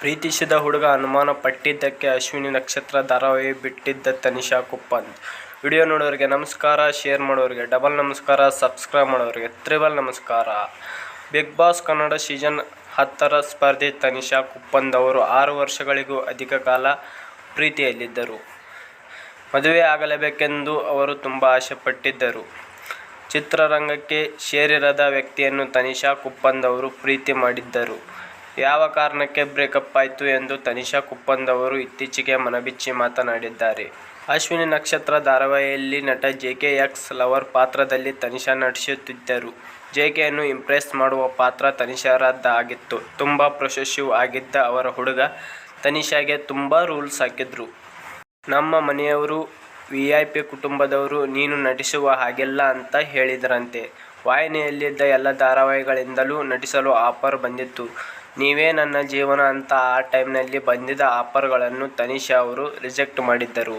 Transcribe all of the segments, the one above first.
ಪ್ರೀತಿಸಿದ ಹುಡುಗ ಅನುಮಾನ ಪಟ್ಟಿದ್ದಕ್ಕೆ ಅಶ್ವಿನಿ ನಕ್ಷತ್ರ ಧಾರಾವಾಹಿ ಬಿಟ್ಟಿದ್ದ ತನಿಷಾ ಕುಪ್ಪಂದ್ ವಿಡಿಯೋ ನೋಡೋರಿಗೆ ನಮಸ್ಕಾರ ಶೇರ್ ಮಾಡೋರಿಗೆ ಡಬಲ್ ನಮಸ್ಕಾರ ಸಬ್ಸ್ಕ್ರೈಬ್ ಮಾಡೋರಿಗೆ ತ್ರಿಬಲ್ ನಮಸ್ಕಾರ. ಬಿಗ್ ಬಾಸ್ ಕನ್ನಡ ಸೀಸನ್ ಹತ್ತರ ಸ್ಪರ್ಧೆ ತನಿಷಾ ಕುಪ್ಪಂದ್ ಅವರು ಆರು ವರ್ಷಗಳಿಗೂ ಅಧಿಕ ಕಾಲ ಪ್ರೀತಿಯಲ್ಲಿದ್ದರು. ಮದುವೆ ಆಗಲೇಬೇಕೆಂದು ಅವರು ತುಂಬ ಆಸೆಪಟ್ಟಿದ್ದರು ಚಿತ್ರರಂಗಕ್ಕೆ ಸೇರಿರದ ವ್ಯಕ್ತಿಯನ್ನು ತನಿಷಾ ಕುಪ್ಪಂದ್ ಅವರು ಪ್ರೀತಿ ಮಾಡಿದ್ದರು. ಯಾವ ಕಾರಣಕ್ಕೆ ಬ್ರೇಕಪ್ ಆಯಿತು ಎಂದು ತನಿಷಾ ಕುಪ್ಪಂದವರು ಇತ್ತೀಚೆಗೆ ಮನಬಿಚ್ಚಿ ಮಾತನಾಡಿದ್ದಾರೆ. ಅಶ್ವಿನಿ ನಕ್ಷತ್ರ ಧಾರಾವಾಹಿಯಲ್ಲಿ ನಟ ಜೆ ಕೆ ಎಕ್ಸ್ ಲವರ್ ಪಾತ್ರದಲ್ಲಿ ತನಿಷಾ ನಟಿಸುತ್ತಿದ್ದರು. ಜೆಕೆಯನ್ನು ಇಂಪ್ರೆಸ್ ಮಾಡುವ ಪಾತ್ರ ತನಿಷಾರದ್ದಾಗಿತ್ತು. ತುಂಬ ಪ್ರೊಸೆಸಿವ್ ಆಗಿದ್ದ ಅವರ ಹುಡುಗ ತನಿಷಾಗೆ ತುಂಬ ರೂಲ್ಸ್ ಹಾಕಿದ್ರು. ನಮ್ಮ ಮನೆಯವರು, ವಿ ಐ ಪಿ ಕುಟುಂಬದವರು ನೀನು ನಟಿಸುವ ಹಾಗೆಲ್ಲ ಅಂತ ಹೇಳಿದರಂತೆ. ವಾಹಿನಿಯಲ್ಲಿದ್ದ ಎಲ್ಲ ಧಾರಾವಾಹಿಗಳಿಂದಲೂ ನಟಿಸಲು ಆಫರ್ ಬಂದಿತ್ತು. ನೀವೇ ನನ್ನ ಜೀವನ ಅಂತ ಆ ಟೈಮ್ನಲ್ಲಿ ಬಂದಿದ್ದ ಆಫರ್ಗಳನ್ನು ತನಿಷಾ ಅವರು ರಿಜೆಕ್ಟ್ ಮಾಡಿದ್ದರು.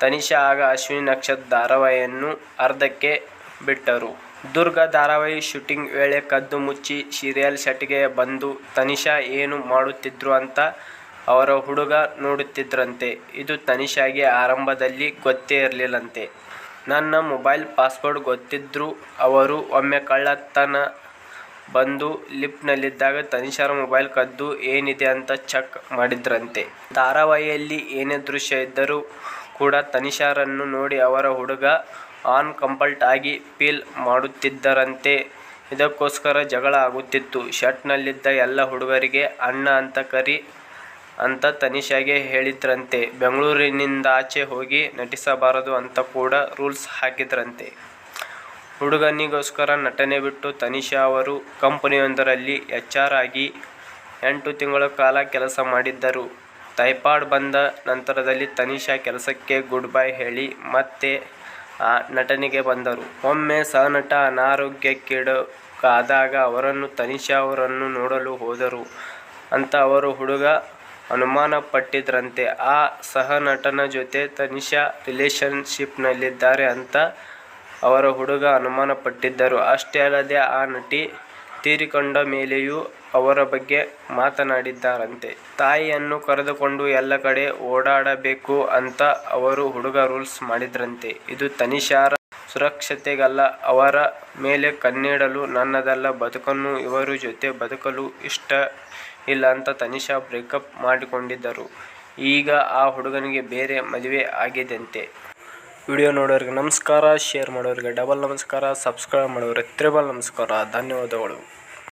ತನಿಷಾ ಆಗ ಅಶ್ವಿನಿ ನಕ್ಷತ್ರ ಧಾರಾವಾಹಿಯನ್ನು ಅರ್ಧಕ್ಕೆ ಬಿಟ್ಟರು. ದುರ್ಗ ಧಾರಾವಾಹಿ ಶೂಟಿಂಗ್ ವೇಳೆ ಕದ್ದು ಮುಚ್ಚಿ ಸೀರಿಯಲ್ ಸೆಟ್ಗೆ ಬಂದು ತನಿಷಾ ಏನು ಮಾಡುತ್ತಿದ್ರು ಅಂತ ಅವರ ಹುಡುಗ ನೋಡುತ್ತಿದ್ರಂತೆ. ಇದು ತನಿಷಾಗೆ ಆರಂಭದಲ್ಲಿ ಗೊತ್ತೇ ಇರಲಿಲ್ಲಂತೆ. ನನ್ನ ಮೊಬೈಲ್ ಪಾಸ್ವರ್ಡ್ ಗೊತ್ತಿದ್ರೂ ಅವರು ಒಮ್ಮೆ ಕಳ್ಳತನ ಬಂದು ಲಿಫ್ಟ್ನಲ್ಲಿದ್ದಾಗ ತನಿಷಾರ ಮೊಬೈಲ್ ಕದ್ದು ಏನಿದೆ ಅಂತ ಚೆಕ್ ಮಾಡಿದ್ರಂತೆ. ಧಾರಾವಾಹಿಯಲ್ಲಿ ಏನೇ ದೃಶ್ಯ ಇದ್ದರೂ ಕೂಡ ತನಿಷಾರನ್ನು ನೋಡಿ ಅವರ ಹುಡುಗ ಆನ್ ಕಂಪಲ್ಟ್ ಆಗಿ ಫೀಲ್ ಮಾಡುತ್ತಿದ್ದರಂತೆ. ಇದಕ್ಕೋಸ್ಕರ ಜಗಳ ಆಗುತ್ತಿತ್ತು. ಸೆಟ್ನಲ್ಲಿದ್ದ ಎಲ್ಲ ಹುಡುಗರಿಗೆ ಅಣ್ಣ ಅಂತ ಕರಿ ಅಂತ ತನಿಷಾಗೆ ಹೇಳಿದ್ರಂತೆ. ಬೆಂಗಳೂರಿನಿಂದಾಚೆ ಹೋಗಿ ನಟಿಸಬಾರದು ಅಂತ ಕೂಡ ರೂಲ್ಸ್ ಹಾಕಿದ್ರಂತೆ. ಹುಡುಗನಿಗೋಸ್ಕರ ನಟನೆ ಬಿಟ್ಟು ತನಿಷಾ ಅವರು ಕಂಪನಿಯೊಂದರಲ್ಲಿ ಎಚ್ ಆರ್ ಆಗಿ ಎಂಟು ತಿಂಗಳ ಕಾಲ ಕೆಲಸ ಮಾಡಿದ್ದರು. ಥೈಪಾಡ್ ಬಂದ ನಂತರದಲ್ಲಿ ತನಿಷಾ ಕೆಲಸಕ್ಕೆ ಗುಡ್ ಬೈ ಹೇಳಿ ಮತ್ತೆ ಆ ನಟನೆಗೆ ಬಂದರು. ಒಮ್ಮೆ ಸಹನಟ ಅನಾರೋಗ್ಯಕ್ಕೀಡಾದಾಗ ಅವರನ್ನು ತನಿಷಾ ಅವರನ್ನು ನೋಡಲು ಹೋದರು. ಅಂತ ಅವರು ಹುಡುಗ ಅನುಮಾನ ಪಟ್ಟಿದ್ರಂತೆ ಆ ಸಹನಟನ ಜೊತೆ ತನಿಷಾ ರಿಲೇಶನ್ಶಿಪ್ನಲ್ಲಿದ್ದಾರೆ ಅಂತ ಅವರ ಹುಡುಗ ಅನುಮಾನಪಟ್ಟಿದ್ದರು. ಅಷ್ಟೇ ಅಲ್ಲದೆ ಆ ನಟಿ ತೀರಿಕೊಂಡ ಮೇಲೆಯೂ ಅವರ ಬಗ್ಗೆ ಮಾತನಾಡಿದ್ದಾರಂತೆ. ತಾಯಿಯನ್ನು ಕರೆದುಕೊಂಡು ಎಲ್ಲ ಕಡೆ ಓಡಾಡಬೇಕು ಅಂತ ಅವರು ಹುಡುಗ ರೂಲ್ಸ್ ಮಾಡಿದ್ರಂತೆ. ಇದು ತನಿಷಾರ ಸುರಕ್ಷತೆಗಲ್ಲ, ಅವರ ಮೇಲೆ ಕಣ್ಣಿಡಲು ನನ್ನದಲ್ಲ, ಬದುಕನ್ನು ಇವರು ಜೊತೆ ಬದುಕಲು ಇಷ್ಟ ಇಲ್ಲ ಅಂತ ತನಿಷಾ ಬ್ರೇಕಪ್ ಮಾಡಿಕೊಂಡಿದ್ದರು. ಈಗ ಆ ಹುಡುಗನಿಗೆ ಬೇರೆ ಮದುವೆ ಆಗಿದೆಯಂತೆ ವಿಡಿಯೋ ನೋಡೋರಿಗೆ ನಮಸ್ಕಾರ ಶೇರ್ ಮಾಡೋರಿಗೆ ಡಬಲ್ ನಮಸ್ಕಾರ ಸಬ್ಸ್ಕ್ರೈಬ್ ಮಾಡೋರಿಗೆ ತ್ರಿಬಲ್ ನಮಸ್ಕಾರ. ಧನ್ಯವಾದಗಳು.